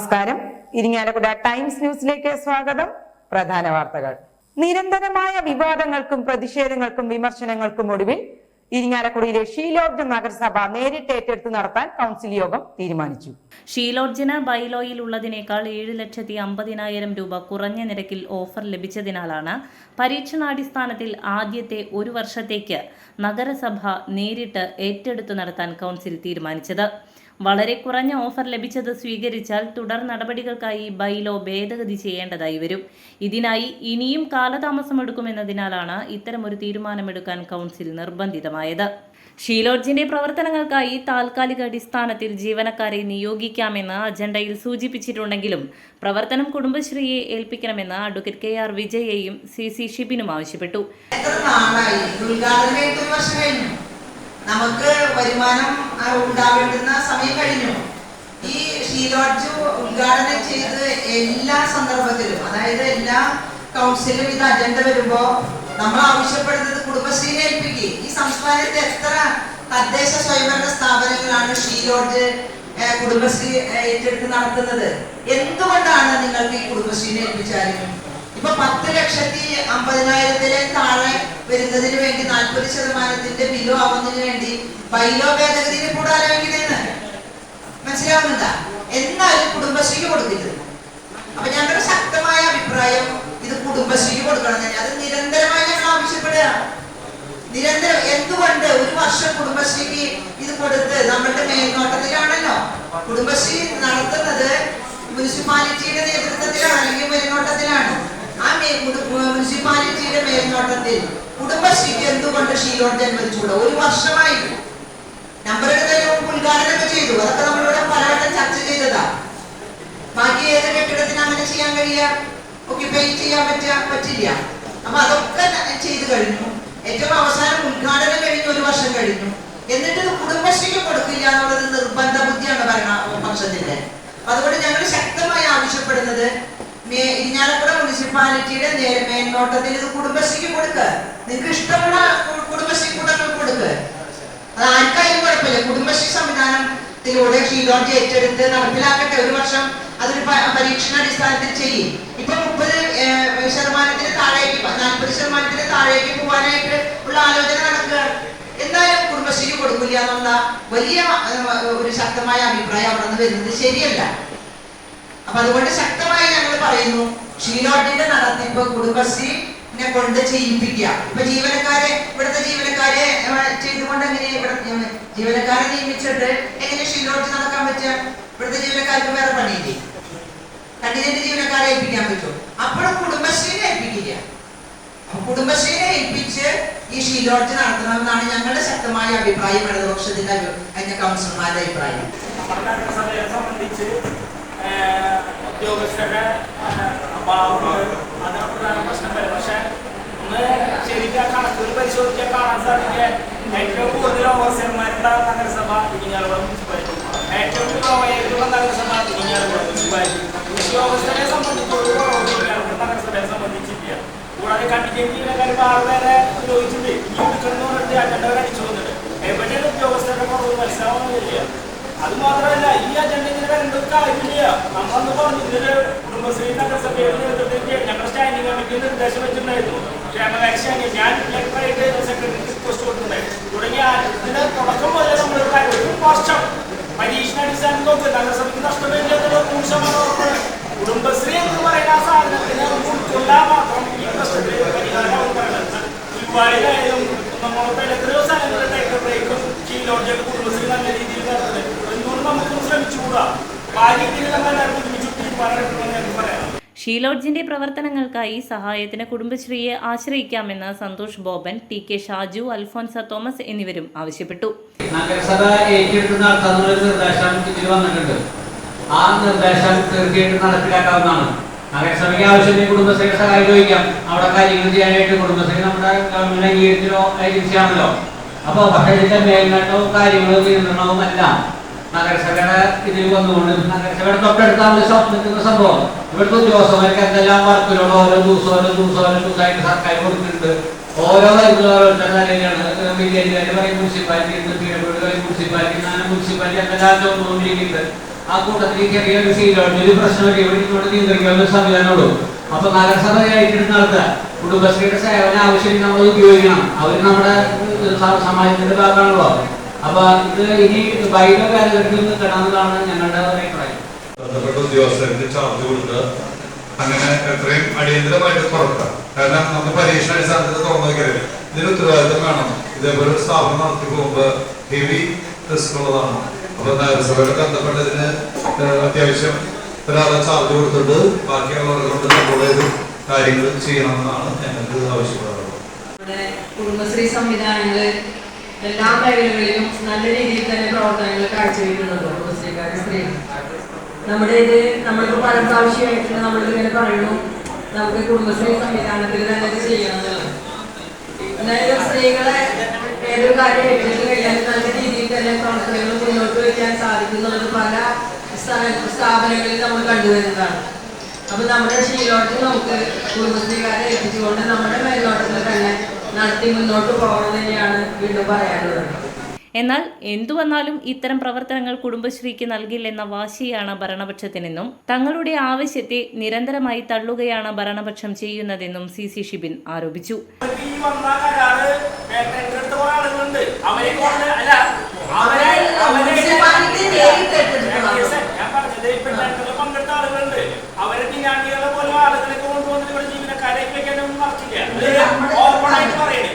നമസ്കാരം. ഇരിങ്ങാലക്കുട ടൈംസ് ന്യൂസിലേക്ക് സ്വാഗതം. പ്രധാന വാർത്തകൾ. നിരന്തരമായ വിവാദങ്ങൾക്കും പ്രതിഷേധങ്ങൾക്കും വിമർശനങ്ങൾക്കും ഒടുവിൽ ഇരിങ്ങാലക്കുടിയിലെ ഷീലോർജ് നഗരസഭ നേരിട്ട് ഏറ്റെടുത്ത് നടത്താൻ കൗൺസിൽ യോഗം തീരുമാനിച്ചു. ഷീലോർജിന് ബൈലോയിൽ ഉള്ളതിനേക്കാൾ ഏഴ് ലക്ഷത്തി അമ്പതിനായിരം രൂപ കുറഞ്ഞ നിരക്കിൽ ഓഫർ ലഭിച്ചതിനാലാണ് പരീക്ഷണാടിസ്ഥാനത്തിൽ ആദ്യത്തെ ഒരു വർഷത്തേക്ക് നഗരസഭ നേരിട്ട് ഏറ്റെടുത്തു നടത്താൻ കൗൺസിൽ തീരുമാനിച്ചത്. വളരെ കുറഞ്ഞ ഓഫർ ലഭിച്ചത് സ്വീകരിച്ചാൽ തുടർ നടപടികൾക്കായി ബൈലോ ഭേദഗതി ചെയ്യേണ്ടതായി വരും. ഇതിനായി ഇനിയും കാലതാമസമെടുക്കുമെന്നതിനാലാണ് ഇത്തരമൊരു തീരുമാനമെടുക്കാൻ കൗൺസിൽ നിർബന്ധിതമായത്. ഷീലോഡ്ജിന്റെ പ്രവർത്തനങ്ങൾക്കായി താൽക്കാലിക അടിസ്ഥാനത്തിൽ ജീവനക്കാരെ നിയോഗിക്കാമെന്ന് അജണ്ടയിൽ സൂചിപ്പിച്ചിട്ടുണ്ടെങ്കിലും പ്രവർത്തനം കുടുംബശ്രീയെ ഏൽപ്പിക്കണമെന്ന് അഡ്വക്കേറ്റ് കെ ആർ വിജയെയും സി സി ഷിബിനും ആവശ്യപ്പെട്ടു. നമുക്ക് വരുമാനം ഉണ്ടാവേണ്ടുന്ന സമയം കഴിഞ്ഞു. ഈ ഷീലോഡ്ജ് ഉദ്ഘാടനം ചെയ്ത് എല്ലാ സന്ദർഭത്തിലും അതായത് എല്ലാ കൗൺസിലും ഇത് അജണ്ട വരുമ്പോ നമ്മൾ ആവശ്യപ്പെടുന്നത് കുടുംബശ്രീനെ ഏൽപ്പിക്കുക ഈ സംസ്ഥാനത്ത് എത്ര തദ്ദേശ സ്വയംഭരണ സ്ഥാപനങ്ങളാണ് ഷീലോഡ്ജ് കുടുംബശ്രീ ഏറ്റെടുത്ത് നടത്തുന്നത്? എന്തുകൊണ്ടാണ് നിങ്ങൾക്ക് ഈ കുടുംബശ്രീനെ ഏൽപ്പിച്ചാലും ഇപ്പൊ പത്ത് ലക്ഷത്തി അമ്പതിനായിരത്തിലെ താഴെ വരുന്നതിന് വേണ്ടി നാൽപ്പത് ശതമാനത്തിന്റെ ബിലോ ആവുന്നതിന് വേണ്ടി ബൈലോ ഭേദഗതിയിൽ കൂടെ ആലോചിക്കുന്നതെന്ന് മനസ്സിലാവുന്നുണ്ടാ? എന്നാലും കുടുംബശ്രീക്ക് കൊടുക്കരുത് അപ്പൊ ഞങ്ങളുടെ ശക്തമായ അഭിപ്രായം ഇത് കുടുംബശ്രീക്ക് കൊടുക്കണം തന്നെ. അത് നിരന്തരമായി ഞങ്ങൾ ആവശ്യപ്പെടുക. നിരന്തരം എന്തുകൊണ്ട് ഒരു വർഷം കുടുംബശ്രീക്ക് ഇത് കൊടുത്ത് നമ്മളുടെ മേൽനോട്ടത്തിലാണല്ലോ? കുടുംബശ്രീ നടത്തുന്നത് മുനിസിപ്പാലിറ്റിയുടെ നേതൃത്വത്തിലാണ് അല്ലെങ്കിൽ മേൽനോട്ടത്തിലാണ് ആ മേ- കുടു- മുനിസിപ്പാലിറ്റിയുടെ മേൽനോട്ടത്തിൽ കുടുംബശ്രീക്ക് ഷീലോട്ട് ഒരു വർഷമായി നമ്പർ എടുത്തതിന് ഉദ്ഘാടനമൊക്കെ ചെയ്തു. അതൊക്കെ നമ്മളിവിടെ പലവട്ടം ചർച്ച ചെയ്തതാ. ബാക്കി ഏത് കെട്ടിടത്തിന് അങ്ങനെ ചെയ്യാൻ കഴിയുക ഒക്യുപ്പൈ ചെയ്യാൻ പറ്റാ? പറ്റില്ല. അപ്പൊ അതൊക്കെ ചെയ്തു കഴിഞ്ഞു. ഏറ്റവും അവസാനം ഉദ്ഘാടനം കഴിഞ്ഞു ഒരു വർഷം കഴിഞ്ഞു. എന്നിട്ട് കുടുംബശ്രീക്ക് കൊടുക്കില്ല എന്നുള്ളത് നിർബന്ധ ബുദ്ധിയാണ് ഭരണ പക്ഷത്തിന്റെ അതുകൊണ്ട് ഞങ്ങൾ ശക്തമായി ആവശ്യപ്പെടുന്നത് ഇരിഞ്ഞാലക്കുട മുനിസിപ്പാലിറ്റിയുടെ നേരെ മേൽനോട്ടത്തിൽ ഇത് കുടുംബശ്രീക്ക് കൊടുക്കുക നിങ്ങൾക്ക് ഇഷ്ടമുള്ള കുടുംബശ്രീ കൂട്ടങ്ങൾ കൊടുക്കുക അത് ആർക്കായാലും കുഴപ്പമില്ല. കുടുംബശ്രീ സംവിധാനത്തിലൂടെ ഷീലോഡ്ജ് ഏറ്റെടുത്ത് നടപ്പിലാക്കട്ടെ. ഒരു വർഷം അതൊരു പരീക്ഷണാടിസ്ഥാനത്തിൽ ചെയ്യും. ഇപ്പൊ മുപ്പത് ശതമാനത്തിന് താഴേക്ക് നാൽപ്പത് ശതമാനത്തിന് താഴേക്ക് പോകാനായിട്ട് ഉള്ള ആലോചന നടക്കുക എന്തായാലും കുടുംബശ്രീ കൊടുക്കില്ല എന്നുള്ള വലിയ ഒരു ശക്തമായ അഭിപ്രായം അവിടെ നിന്ന് വരുന്നത് ശരിയല്ല. അപ്പൊ അതുകൊണ്ട് ശക്തമായി ഞങ്ങൾ പറയുന്നു ഷീലോട്ടിന്റെ നടത്തിപ്പ് കുടുംബശ്രീനെ കൊണ്ട് ചെയ്യിപ്പിക്കുക. ഇപ്പൊ ജീവനക്കാരെ ഇവിടുത്തെ ജീവനക്കാരെ ചെയ്തുകൊണ്ട് എങ്ങനെ ഇവിടെ ജീവനക്കാരെ നിയമിച്ചിട്ട് എങ്ങനെ ഷീലോട്ട് നടക്കാൻ പറ്റുക? ഇവിടുത്തെ ജീവനക്കാർക്ക് വേറെ പണിയില്ലേ? കണ്ടിജന്റ് ജീവനക്കാരെ ഏൽപ്പിക്കാൻ പറ്റും അപ്പോഴും കുടുംബശ്രീനെ ഏൽപ്പിക്കില്ല അപ്പൊ കുടുംബശ്രീനെ ഏൽപ്പിച്ച് ഈ ഷീലോട്ട് നടത്തണമെന്നാണ് ഞങ്ങളുടെ ശക്തമായ അഭിപ്രായം ഇടതുപക്ഷത്തിന്റെ അതിന്റെ കൗൺസിലർമാരുടെ അഭിപ്രായം. സംബന്ധിച്ച് ഉദ്യോഗസ്ഥരുടെ അഭാവങ്ങൾ അതാണ് പ്രധാന പ്രശ്നം വരും പക്ഷെ ഒന്ന് ശരിക്കും കണക്കുകൾ പരിശോധിക്കാൻ കാണാൻ സാധിക്കുക ഏറ്റവും കൂടുതൽ ഓവർസിയർമാരുണ്ടാകുന്ന നഗരസഭ ഇരിങ്ങാലക്കുട മുനിസിപ്പാലിറ്റി ഏറ്റവും ലോയായിട്ടുള്ള നഗരസഭ ഇരിങ്ങാലക്കുട മുനിസിപ്പാലിറ്റി ഉദ്യോഗസ്ഥരെ സംബന്ധിച്ചിടത്തോളം ഇരിങ്ങാലക്കുട നഗരസഭയെ സംബന്ധിച്ചില്ല കൂടാതെ ജീവനക്കാർക്ക് ആറ് പേരെ ഉപയോഗിച്ചിട്ട് ഈ എടുക്കണമെന്ന് പറഞ്ഞിട്ട് അജണ്ട അടിച്ചു വന്നിട്ട്. എവിടെയാണ് ഉദ്യോഗസ്ഥരുടെ കുറവ്? മനസ്സിലാവുന്നില്ല. അത് മാത്രമല്ല ഈ അജണ്ടയിൽ വരേണ്ട ഒരു കാര്യമില്ല. നമ്മളന്ന് പറഞ്ഞു ഇതിൽ കുടുംബശ്രീ നഗരസഭയുടെ നേതൃത്വത്തിൽ ഞങ്ങളുടെ സ്റ്റാൻഡിംഗ് കമ്മിറ്റി നിർദ്ദേശം വെച്ചിട്ടുണ്ടായിരുന്നു. ക്ഷേമകാര്യ ഞാൻ ലെറ്ററായിട്ട് സെക്രട്ടറിക്ക് റിക്വസ്റ്റ് കൊടുത്തിട്ടുണ്ടായിരുന്നു തുടങ്ങിയ ഇതിന്റെ തുടക്കം മുതലേ നമ്മൾ ഒരു വർഷം പരീക്ഷണാടിസ്ഥാനത്തിൽ നോക്ക് നഗരസഭയ്ക്ക് നഷ്ടമില്ലാത്ത മൂന്ന് ശതമാനം ഉറപ്പാണ് കുടുംബശ്രീ എന്ന് പറയുന്ന സാധനത്തിന് ഉൾക്കൊള്ളാൻ മാത്രം ഈ പ്രശ്നത്തിന് പരിഹാരം പറയുന്നത് ഉൾവാടിയിലായാലും നമ്മളൊക്കെ എത്രയോ സ്ഥലങ്ങളിൽ ടൈറ്റർ ബ്രേക്കും കീലോട്ടൊക്കെ കുടുംബശ്രീ നല്ല രീതിയിൽ നടത്തുന്നത് എന്തുകൊണ്ട് നമുക്കൊന്ന് ശ്രമിച്ചുകൂടാ ആ രീതിയിൽ നമ്മൾ എല്ലാവരും ഒരുമിച്ച് തീരുമാനമെടുക്കണമെന്ന് എനിക്ക് പറയാം ഷീലോഡ്ജിന്റെ പ്രവർത്തനങ്ങൾക്കായി സഹായത്തിന് കുടുംബശ്രീയെ ആശ്രയിക്കാമെന്ന് Santhosh Boban T K Shaju Alphonsa Thomas എന്നിവരും ആവശ്യപ്പെട്ടു. നഗരസഭ ഏറ്റെടുക്കുന്ന നിർദ്ദേശം ഇതിൽ വന്നിട്ടുണ്ട്. ആ നിർദ്ദേശം തീർച്ചയായിട്ടും നടപ്പിലാക്കാവുന്നതാണ്. നഗരസഭയ്ക്ക് ആവശ്യത്തിന് കുടുംബശ്രീ സഹായം ചോദിക്കാം. അവിടെ കാര്യങ്ങൾ ചെയ്യാനായിട്ട് കുടുംബശ്രീ നമ്മുടെ ഗവൺമെന്റ് അംഗീകരിച്ചോ ഏജൻസിയാണല്ലോ. അപ്പോൾ പക്ഷേ ഇതിന്റെ മേൽനോട്ടവും കാര്യങ്ങളും നിയന്ത്രണവും എല്ലാം നഗരസഭയുടെ ഇതിൽ വന്നുകൊണ്ട് നഗരസഭയുടെ തൊട്ടടുത്താണ് ഷോപ്പ് നിൽക്കുന്ന സംഭവം. ഇവിടുത്തെ ഉദ്യോഗസ്ഥന്മാർക്ക് എന്തെല്ലാം വർക്കിനോട് ഓരോ ദിവസം ഓരോ ദിവസം ഓരോ ദിവസമായിട്ട് സർക്കാർ കൊടുക്കുന്നുണ്ട്. ഓരോ കാര്യങ്ങളും ഓരോരുത്തരുടെ മുനിസിപ്പാലിറ്റി ഉണ്ട് മുനിസിപ്പാലിറ്റി അങ്ങനെ മുനിസിപ്പാലിറ്റി എന്തെല്ലാം ആ കൂട്ടത്തിൽ ചെറിയൊരു ഒരു പ്രശ്നമൊക്കെ ഇവിടെ ഇങ്ങോട്ട് നിയന്ത്രിക്കാവുന്ന അപ്പൊ കുടുംബശ്രീയുടെ സേവന ആവശ്യം നമ്മൾ ഉപയോഗിക്കണം. അവർ നമ്മുടെ സമാജത്തിന്റെ ഭാഗമാണല്ലോ. അപ്പൊ നിന്ന് ചാർജ് അങ്ങനെ അടിയന്തരമായിട്ട് കാരണം നമുക്ക് ചാർജ് കാര്യങ്ങൾ ചെയ്യണമെന്നാണ് ഞങ്ങൾക്ക് ആവശ്യപ്പെടാറുള്ളത് കുടുംബശ്രീ സംവിധാനങ്ങൾ എല്ലാ മേഖലകളിലും നല്ല രീതിയിൽ തന്നെ പ്രവർത്തനങ്ങൾ കാഴ്ചവെക്കുന്നുണ്ടോ? മുസ്ലിംകാരെ സ്ത്രീ നമ്മുടെ ഇത് നമ്മൾക്ക് നമ്മൾ ഇങ്ങനെ പറയുന്നു നമുക്ക് കുടുംബശ്രീ സംവിധാനത്തിൽ തന്നെ ഇത് ചെയ്യണം അതായത് സ്ത്രീകളെ ഏതൊരു കാര്യം ഏറ്റെടുത്ത് കഴിഞ്ഞാൽ നല്ല രീതിയിൽ തന്നെ പ്രവർത്തനങ്ങൾ മുന്നോട്ട് വയ്ക്കാൻ സാധിക്കുന്നുണ്ട് പല സ്ഥാപനങ്ങളിൽ നമ്മൾ കണ്ടുവരുന്നതാണ്. അപ്പൊ നമ്മുടെ ശീലോട്ട് നമുക്ക് കുടുംബശ്രീകാരെ ഏൽപ്പിച്ചുകൊണ്ട് നമ്മുടെ മേലോട്ടത്തിൽ തന്നെ നടത്തി മുന്നോട്ട് പോകണം തന്നെയാണ് എന്നാൽ എന്തു വന്നാലും ഇത്തരം പ്രവർത്തനങ്ങൾ കുടുംബശ്രീക്ക് നൽകില്ലെന്ന വാശിയാണ് ഭരണപക്ഷത്തിനെന്നും തങ്ങളുടെ ആവശ്യത്തെ നിരന്തരമായി തള്ളുകയാണ് ഭരണപക്ഷം ചെയ്യുന്നതെന്നും സി സി ഷിബിൻ ആരോപിച്ചു. അവരെ പോലെ ആളുകളെ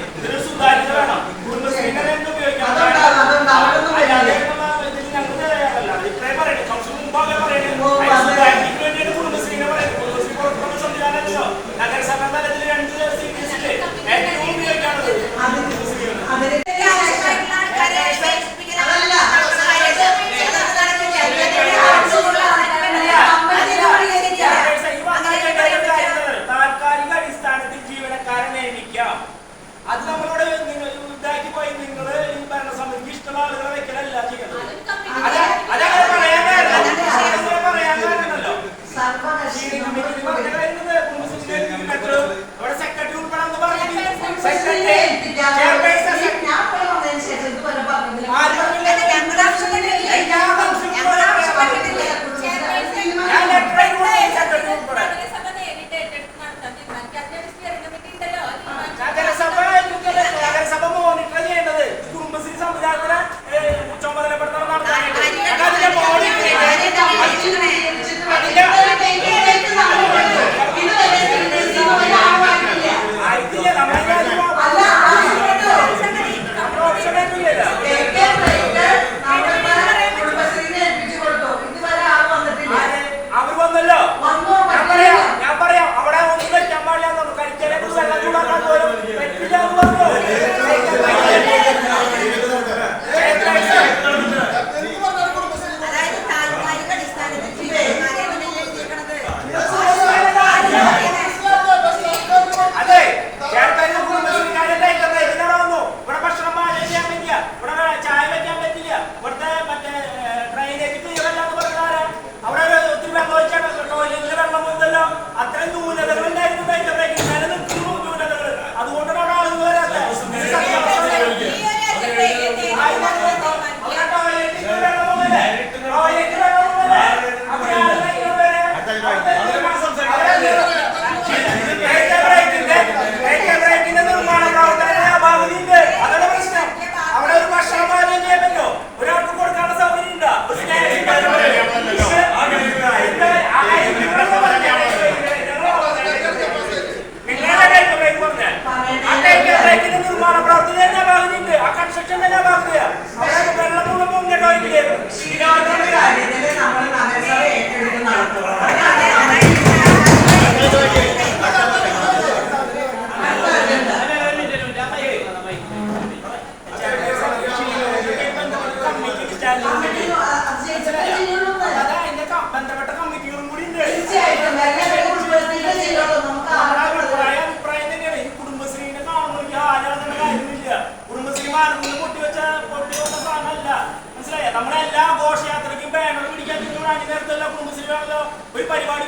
പരിപാടി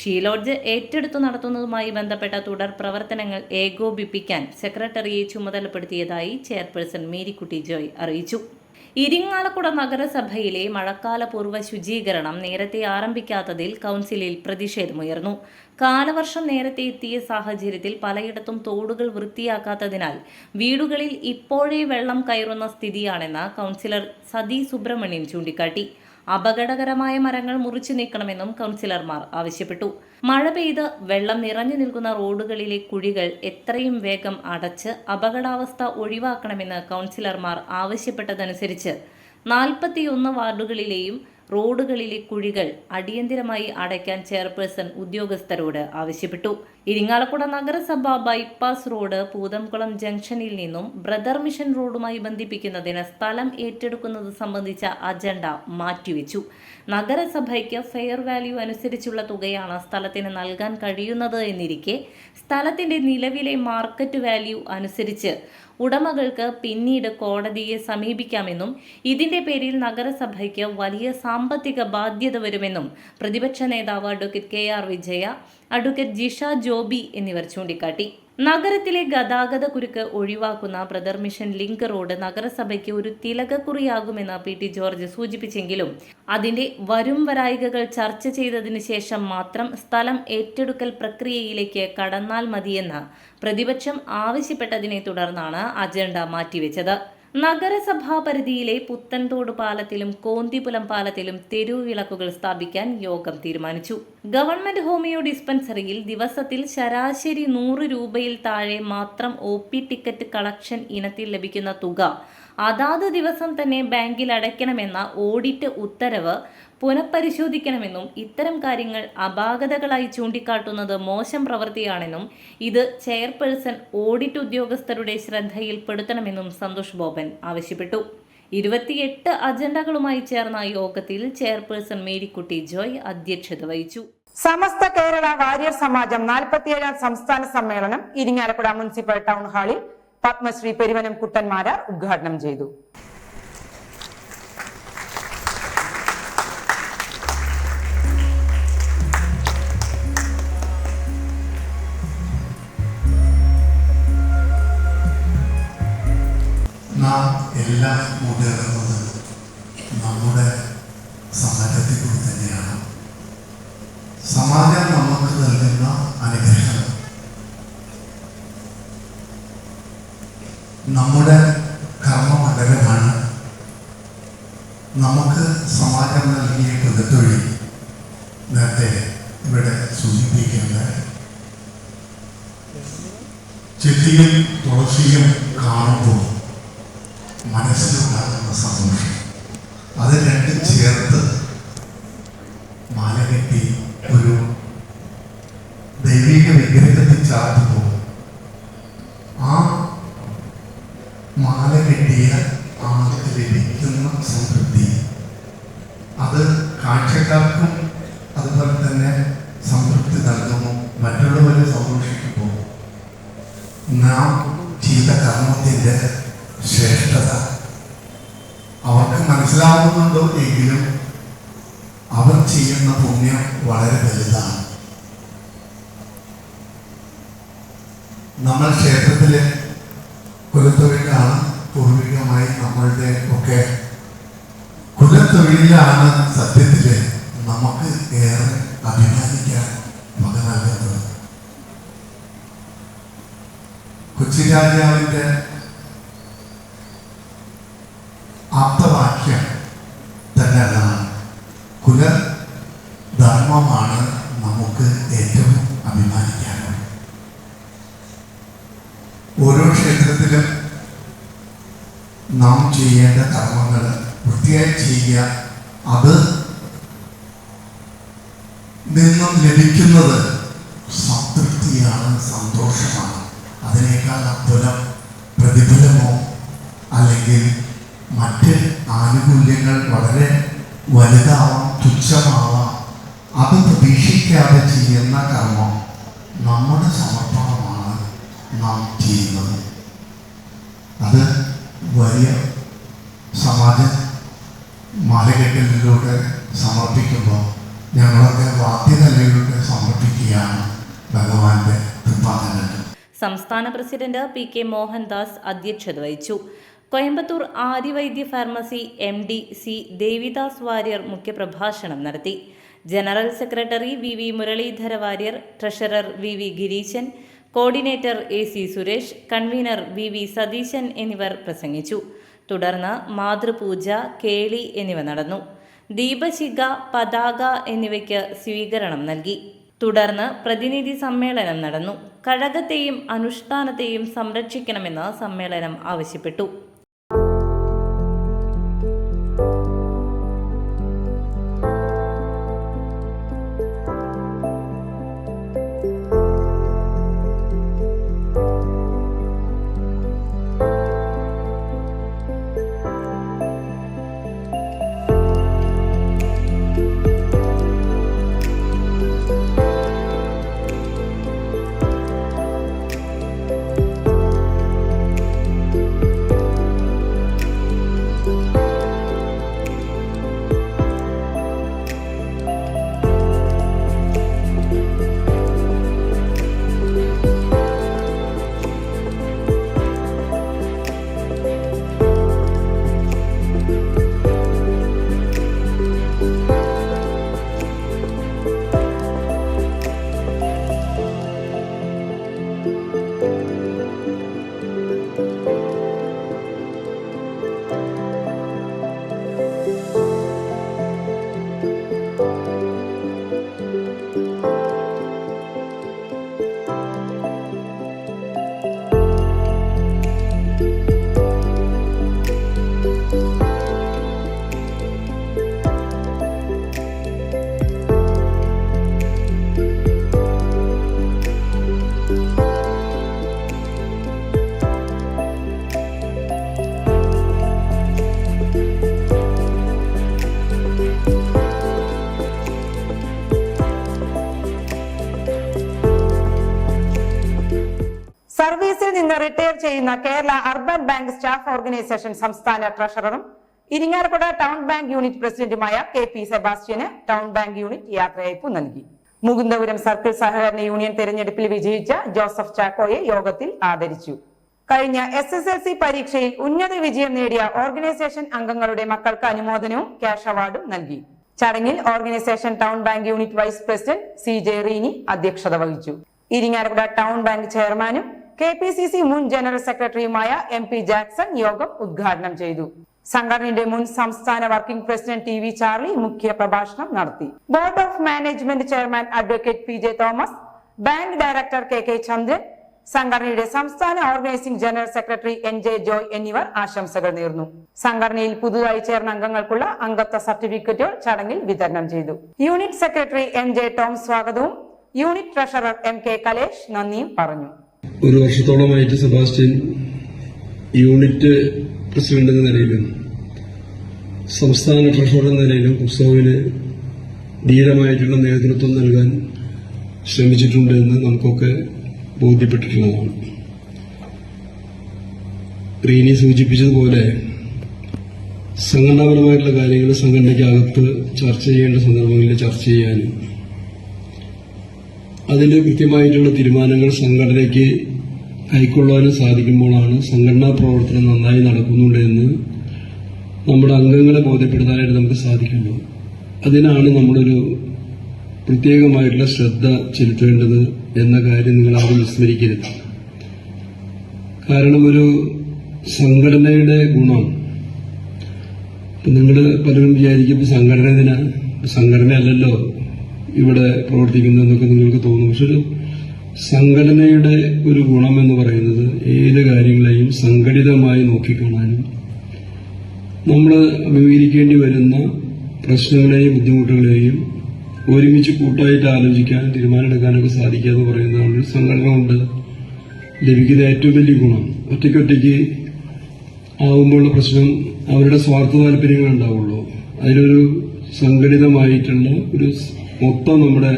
ഷീലോഡ്ജ് ഏറ്റെടുത്തു നടത്തുന്നതുമായി ബന്ധപ്പെട്ട തുടർ പ്രവർത്തനങ്ങൾ ഏകോപിപ്പിക്കാൻ സെക്രട്ടറിയെ ചുമതലപ്പെടുത്തിയതായി ചെയർപേഴ്സൺ മേരിക്കുട്ടി ജോയ് അറിയിച്ചു. ഇരിങ്ങാലക്കുട നഗരസഭയിലെ മഴക്കാലപൂർവ ശുചീകരണം നേരത്തെ ആരംഭിക്കാത്തതിൽ കൗൺസിലിൽ പ്രതിഷേധമുയർന്നു. കാലവർഷം നേരത്തെ എത്തിയ സാഹചര്യത്തിൽ പലയിടത്തും തോടുകൾ വൃത്തിയാക്കാത്തതിനാൽ വീടുകളിൽ ഇപ്പോഴേ വെള്ളം കയറുന്ന സ്ഥിതിയാണെന്ന് കൗൺസിലർ സതി സുബ്രഹ്മണ്യൻ ചൂണ്ടിക്കാട്ടി. അപകടകരമായ മരങ്ങൾ മുറിച്ചു നീക്കണമെന്നും കൗൺസിലർമാർ ആവശ്യപ്പെട്ടു. മഴ പെയ്ത് വെള്ളം നിറഞ്ഞു നിൽക്കുന്ന റോഡുകളിലെ കുഴികൾ എത്രയും വേഗം അടച്ച് അപകടാവസ്ഥ ഒഴിവാക്കണമെന്ന് കൗൺസിലർമാർ ആവശ്യപ്പെട്ടതനുസരിച്ച് നാൽപ്പത്തിയൊന്ന് വാർഡുകളിലെയും റോഡുകളിലെ കുഴികൾ അടിയന്തിരമായി അടയ്ക്കാൻ ചെയർപേഴ്സൺ ഉദ്യോഗസ്ഥരോട് ആവശ്യപ്പെട്ടു. ഇരിങ്ങാലക്കുട നഗരസഭ ബൈപ്പാസ് റോഡ് പൂതംകുളം ജംഗ്ഷനിൽ നിന്നും ബ്രദർ മിഷൻ റോഡുമായി ബന്ധിപ്പിക്കുന്നതിന് സ്ഥലം ഏറ്റെടുക്കുന്നത് സംബന്ധിച്ച അജണ്ട മാറ്റിവെച്ചു. നഗരസഭയ്ക്ക് ഫെയർ വാല്യൂ അനുസരിച്ചുള്ള തുകയാണ് സ്ഥലത്തിന് നൽകാൻ കഴിയുന്നത് എന്നിരിക്കെ സ്ഥലത്തിന്റെ നിലവിലെ മാർക്കറ്റ് വാല്യൂ അനുസരിച്ച് ഉടമകൾക്ക് പിന്നീട് കോടതിയെ സമീപിക്കാമെന്നും ഇതിന്റെ പേരിൽ നഗരസഭയ്ക്ക് വലിയ സാമ്പത്തിക ബാധ്യത വരുമെന്നും പ്രതിപക്ഷ നേതാവ് advocate K R Vijaya advocate Jisha Joby എന്നിവർ ചൂണ്ടിക്കാട്ടി. നഗരത്തിലെ ഗതാഗത കുരുക്ക് ഒഴിവാക്കുന്ന ബ്രദർ മിഷൻ ലിങ്ക് റോഡ് നഗരസഭയ്ക്ക് ഒരു തിലകക്കുറിയാകുമെന്ന് പി ടി ജോർജ് സൂചിപ്പിച്ചെങ്കിലും അതിന്റെ വരും വരായികകൾ ചർച്ച ചെയ്തതിന് ശേഷം മാത്രം സ്ഥലം ഏറ്റെടുക്കൽ പ്രക്രിയയിലേക്ക് കടന്നാൽ മതിയെന്ന് പ്രതിപക്ഷം ആവശ്യപ്പെട്ടതിനെ തുടർന്നാണ് അജണ്ട മാറ്റിവെച്ചത്. നഗരസഭാ പരിധിയിലെ പുത്തൻതോട് പാലത്തിലും കോന്തിപുലം പാലത്തിലും തെരുവിളക്കുകൾ സ്ഥാപിക്കാൻ യോഗം തീരുമാനിച്ചു. ഗവൺമെന്റ് ഹോമിയോ ഡിസ്പെൻസറിയിൽ ദിവസത്തിൽ ശരാശരി നൂറ് രൂപയിൽ താഴെ മാത്രം ഒ പി ടിക്കറ്റ് കളക്ഷൻ ഇനത്തിൽ ലഭിക്കുന്ന തുക അതാത് ദിവസം തന്നെ ബാങ്കിൽ അടയ്ക്കണമെന്ന ഓഡിറ്റ് ഉത്തരവ് പുനഃപരിശോധിക്കണമെന്നും ഇത്തരം കാര്യങ്ങൾ അപാകതകളായി ചൂണ്ടിക്കാട്ടുന്നത് മോശം പ്രവൃത്തിയാണെന്നും ഇത് ചെയർപേഴ്സൺ ഓഡിറ്റ് ഉദ്യോഗസ്ഥരുടെ ശ്രദ്ധയിൽപ്പെടുത്തണമെന്നും സന്തോഷ് ബോബൻ ആവശ്യപ്പെട്ടു. ഇരുപത്തിയെട്ട് അജണ്ടകളുമായി ചേർന്ന യോഗത്തിൽ ചെയർപേഴ്സൺ മേരിക്കുട്ടി ജോയ് അധ്യക്ഷത വഹിച്ചു. സമസ്ത കേരള വാര്യർ സമാജം നാൽപ്പത്തിയേഴാം സംസ്ഥാന സമ്മേളനം ഇരിങ്ങാലക്കുട മുനിസിപ്പൽ ടൗൺ ഹാളിൽ പത്മശ്രീ പെരുവനം കുട്ടന്മാരാർ ഉദ്ഘാടനം ചെയ്തു. നാം എല്ലാം മുന്നേറുന്നത് നമ്മുടെ സമാജത്തിൽ കൂടി തന്നെയാണ്. സമാജം നമുക്ക് നൽകുന്ന അനുഗ്രഹം നമ്മുടെ കർമ്മമണ്ഡലമാണ്. നമുക്ക് സമാജം നൽകിയ കൃതത്തൊഴിൽ നേരത്തെ ഇവിടെ സൂചിപ്പിക്കുന്നത്. ചെത്തിയും തുളസിയും കാണുമ്പോൾ കർമ്മത്തിന്റെ ശ്രേഷ്ഠത. അവർക്ക് മനസ്സിലാവുന്നുണ്ടോ എങ്കിലും അവർ ചെയ്യുന്ന പുണ്യം വളരെ വലുതാണ്. നമ്മൾ ക്ഷേത്രത്തിലെ കുലത്തൊഴിലാണ് പൂർവികമായി നമ്മളുടെ ഒക്കെ കുലത്തൊഴിലാണ് സത്യത്തിൽ നമുക്ക് ഏറെ അഭിമാനിക്കാൻ വക നൽകുന്നത്. കൊച്ചി ആപ്തവാക്യം തന്നെ അതാണ് കുലധർമ്മമാണ് നമുക്ക് ഏറ്റവും അഭിമാനിക്കാനുള്ളത്. ഓരോ ക്ഷേത്രത്തിലും നാം ചെയ്യേണ്ട കർമ്മങ്ങൾ വൃത്തിയായി ചെയ്യുക അത് നിന്നും ലഭിക്കുന്നത് സംതൃപ്തിയാണ് സന്തോഷമാണ്. അതിനേക്കാൾ അത്ഭുതം പ്രതിഫലമോ അല്ലെങ്കിൽ മറ്റ് ആനുകൂല്യങ്ങൾ വളരെ വലുതാവാം തുച്ഛമാവാം. അത് പ്രതീക്ഷിക്കാതെ ചെയ്യുന്ന കർമ്മം നമ്മുടെ സമർപ്പണമാണ് നാം ചെയ്യുന്നത്. അത് വലിയ സമാജ മാലകെട്ടലിലൂടെ സമർപ്പിക്കുമ്പോൾ ഞങ്ങളൊക്കെ വാദ്യതലയിലൂടെ സമർപ്പിക്കുകയാണ് ഭഗവാന്റെ തൃപ്പാദങ്ങളിൽ സംസ്ഥാന പ്രസിഡന്റ് പി കെ മോഹൻദാസ് അധ്യക്ഷത വഹിച്ചു. Coimbatore Aryavaidya pharmacy M D C Devidas Warrier മുഖ്യപ്രഭാഷണം നടത്തി. General secretary V V Muraleedhara Warrier treasurer V V Gireesan coordinator A C Suresh convener V V Satheesan എന്നിവർ പ്രസംഗിച്ചു. തുടർന്ന് മാതൃപൂജ കേളി എന്നിവ നടന്നു. ദീപശിഖ പതാക എന്നിവയ്ക്ക് സ്വീകരണം നൽകി. തുടർന്ന് പ്രതിനിധി സമ്മേളനം നടന്നു. കഴകത്തെയും അനുഷ്ഠാനത്തെയും സംരക്ഷിക്കണമെന്ന് സമ്മേളനം ആവശ്യപ്പെട്ടു. ചെയ്യുന്ന Kerala urban bank staff organisation സംസ്ഥാന ട്രഷററും ഇരിങ്ങാലക്കുട ടൗൺ ബാങ്ക് യൂണിറ്റ് പ്രസിഡന്റുമായ കെ പി സെബാസ്റ്റ്യന് ടൗൺ ബാങ്ക് യൂണിറ്റ് യാത്രയയപ്പ് നൽകി. മുകുന്ദപുരം സർക്കിൾ സഹകരണ യൂണിയൻ തെരഞ്ഞെടുപ്പിൽ വിജയിച്ച ജോസഫ് ചാക്കോയെ യോഗത്തിൽ ആദരിച്ചു. കഴിഞ്ഞ എസ് എസ് എൽ സി പരീക്ഷയിൽ ഉന്നത വിജയം നേടിയ ഓർഗനൈസേഷൻ അംഗങ്ങളുടെ മക്കൾക്ക് അനുമോദനവും ക്യാഷ് അവാർഡും നൽകി. ചടങ്ങിൽ organisation town bank unit vice president C J Reeni അധ്യക്ഷത വഹിച്ചു. ഇരിങ്ങാലക്കുട ടൗൺ ബാങ്ക് ചെയർമാനും കെ പി സി സി മുൻ ജനറൽ സെക്രട്ടറിയുമായ എം പി ജാക്സൺ യോഗം ഉദ്ഘാടനം ചെയ്തു. സംഘടനയുടെ മുൻ സംസ്ഥാന working president T V Charlie മുഖ്യ പ്രഭാഷണം നടത്തി. Board of management chairman advocate P J Thomas bank director K K Chandran സംഘടനയുടെ സംസ്ഥാന organising general secretary N J Joy എന്നിവർ ആശംസകൾ നേർന്നു. സംഘടനയിൽ പുതുതായി ചേർന്ന അംഗങ്ങൾക്കുള്ള അംഗത്വ സർട്ടിഫിക്കറ്റുകൾ ചടങ്ങിൽ വിതരണം ചെയ്തു. Unit secretary N J Tom സ്വാഗതവും unit treasurer M K Kalesh നന്ദിയും പറഞ്ഞു. ഒരു വർഷത്തോളമായിട്ട് സെബാസ്റ്റ്യൻ യൂണിറ്റ് പ്രസിഡന്റ് എന്ന നിലയിലും സംസ്ഥാന ട്രഷറർ എന്ന നിലയിലും ഉത്സവത്തിന് ധീരമായിട്ടുള്ള നേതൃത്വം നൽകാൻ ശ്രമിച്ചിട്ടുണ്ട് എന്ന് നമുക്കൊക്കെ ബോധ്യപ്പെട്ടിട്ടുള്ളതാണ്. റീനി സൂചിപ്പിച്ചതുപോലെ സംഘടനാപരമായിട്ടുള്ള കാര്യങ്ങൾ സംഘടനയ്ക്കകത്ത് ചർച്ച ചെയ്യേണ്ട സന്ദർഭങ്ങളിൽ ചർച്ച ചെയ്യാനും അതിൽ കൃത്യമായിട്ടുള്ള തീരുമാനങ്ങൾ സംഘടനയ്ക്ക് കൈക്കൊള്ളാനും സാധിക്കുമ്പോഴാണ് സംഘടനാ പ്രവർത്തനം നന്നായി നടക്കുന്നുണ്ട് എന്ന് നമ്മുടെ അംഗങ്ങളെ ബോധ്യപ്പെടുത്താനായിട്ട് നമുക്ക് സാധിക്കുള്ളൂ അതിനാണ് നമ്മളൊരു പ്രത്യേകമായിട്ടുള്ള ശ്രദ്ധ ചെലുത്തേണ്ടത് എന്ന കാര്യം നിങ്ങൾ ആരും വിസ്മരിക്കരുത്. കാരണം ഒരു സംഘടനയുടെ ഗുണം നിങ്ങൾ പലരും വിചാരിക്കും സംഘടന എന്തിനാ? സംഘടന ഇവിടെ പ്രവർത്തിക്കുന്നതെന്നൊക്കെ നിങ്ങൾക്ക് തോന്നും. പക്ഷെ ഒരു സംഘടനയുടെ ഒരു ഗുണം എന്ന് പറയുന്നത് ഏത് കാര്യങ്ങളെയും സംഘടിതമായി നോക്കിക്കാണാനും നമ്മൾ അഭിമുഖീകരിക്കേണ്ടി വരുന്ന പ്രശ്നങ്ങളെയും ബുദ്ധിമുട്ടുകളെയും ഒരുമിച്ച് കൂട്ടായിട്ട് ആലോചിക്കാൻ തീരുമാനമെടുക്കാനൊക്കെ സാധിക്കുക എന്ന് പറയുന്നതാണ് ഒരു സംഘടന കൊണ്ട് ലഭിക്കുന്ന ഏറ്റവും വലിയ ഗുണം. ഒറ്റയ്ക്കൊറ്റയ്ക്ക് ആവുമ്പോഴുള്ള പ്രശ്നം അവരുടെ സ്വാർത്ഥ താല്പര്യങ്ങൾ ഉണ്ടാവുള്ളൂ. അതിലൊരു സംഘടിതമായിട്ടുള്ള ഒരു മൊത്തം നമ്മുടെ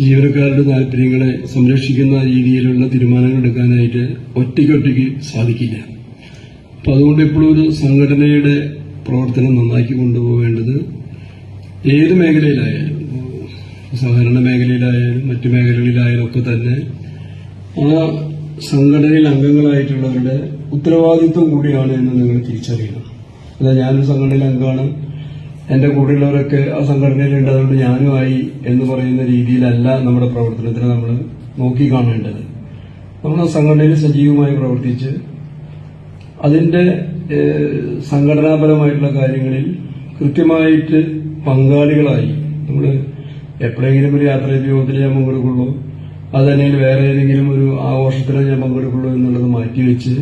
ജീവനക്കാരുടെ താല്പര്യങ്ങളെ സംരക്ഷിക്കുന്ന രീതിയിലുള്ള തീരുമാനങ്ങൾ എടുക്കാനായിട്ട് ഒറ്റയ്ക്കൊറ്റയ്ക്ക് സാധിക്കില്ല. അപ്പൊ അതുകൊണ്ട് എപ്പോഴും ഒരു സംഘടനയുടെ പ്രവർത്തനം നന്നാക്കി കൊണ്ടുപോകേണ്ടത് ഏത് മേഖലയിലായാലും സഹകരണ മേഖലയിലായാലും മറ്റു മേഖലകളിലായാലും ഒക്കെ തന്നെ ആ സംഘടനയിൽ അംഗങ്ങളായിട്ടുള്ളവരുടെ ഉത്തരവാദിത്വം കൂടിയാണ് എന്ന് നിങ്ങൾ തിരിച്ചറിയണം. അല്ല ഞാനൊരു സംഘടനയിൽ അംഗമാണ്. എന്റെ കൂടെയുള്ളവരൊക്കെ ആ സംഘടനയിലുണ്ട്. അതുകൊണ്ട് ഞാനുമായി എന്ന് പറയുന്ന രീതിയിലല്ല നമ്മുടെ പ്രവർത്തനത്തിന് നമ്മൾ നോക്കിക്കാണേണ്ടത് നമ്മൾ ആ സംഘടനയിൽ സജീവമായി പ്രവർത്തിച്ച് അതിന്റെ സംഘടനാപരമായിട്ടുള്ള കാര്യങ്ങളിൽ കൃത്യമായിട്ട് പങ്കാളികളായി നമ്മൾ എപ്പോഴെങ്കിലും ഒരു യാത്രായോഗത്തിൽ ഞാൻ പങ്കെടുക്കുള്ളൂ. അതല്ലെങ്കിൽ വേറെ ഏതെങ്കിലും ഒരു ആഘോഷത്തിന് ഞാൻ പങ്കെടുക്കുള്ളൂ എന്നുള്ളത് മാറ്റിവെച്ച്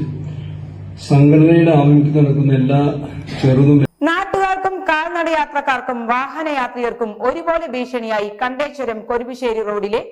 സംഘടനയുടെ ആഭിമുഖ്യത്തിൽ നടക്കുന്ന എല്ലാ ചെറുതും കാൽനട യാത്രക്കാർക്കും വാഹനയാത്രികർക്കും ഒരുപോലെ ഭീഷണിയായി കണ്ടേശ്വരം കൊരുവിശ്ശേരി റോഡിലെ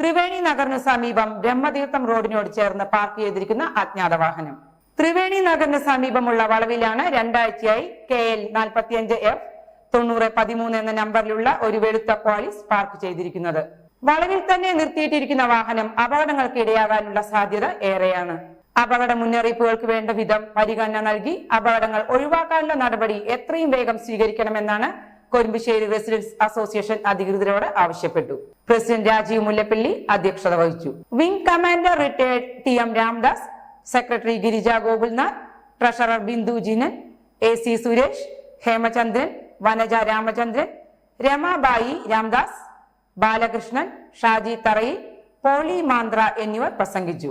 ത്രിവേണി നഗറിന് സമീപം ബ്രഹ്മതീർത്ഥം റോഡിനോട് ചേർന്ന് പാർക്ക് ചെയ്തിരിക്കുന്ന അജ്ഞാത വാഹനം. ത്രിവേണി നഗറിന് സമീപമുള്ള വളവിലാണ് രണ്ടാഴ്ചയായി കെ എൽ നാൽപ്പത്തിയഞ്ച് എഫ് തൊണ്ണൂറ് പതിമൂന്ന് എന്ന നമ്പറിലുള്ള ഒരു വെളുത്ത ക്വാളിസ് പാർക്ക് ചെയ്തിരിക്കുന്നത്. വളവിൽ തന്നെ നിർത്തിയിട്ടിരിക്കുന്ന വാഹനം അപകടങ്ങൾക്ക് ഇടയാകാനുള്ള സാധ്യത ഏറെയാണ്. അപകട മുന്നറിയിപ്പുകൾക്ക് വേണ്ട വിധം പരിഗണന നൽകി അപകടങ്ങൾ ഒഴിവാക്കാനുള്ള നടപടി എത്രയും വേഗം സ്വീകരിക്കണമെന്നാണ് കൊരുമ്പശ്ശേരി റെസിഡൻസ് അസോസിയേഷൻ അധികൃതരോട് ആവശ്യപ്പെട്ടു. പ്രസിഡന്റ് രാജീവ് മുല്ലപ്പള്ളി അധ്യക്ഷത വഹിച്ചു. Wing commander retired T M Ramdas secretary Girija Gokulnath treasurer Bindu Jinan A C Suresh Hemachandran Vanaja Ramachandran Ramabai Ramdas Balakrishnan Shaji Tharayil Poly Manthra എന്നിവർ പ്രസംഗിച്ചു.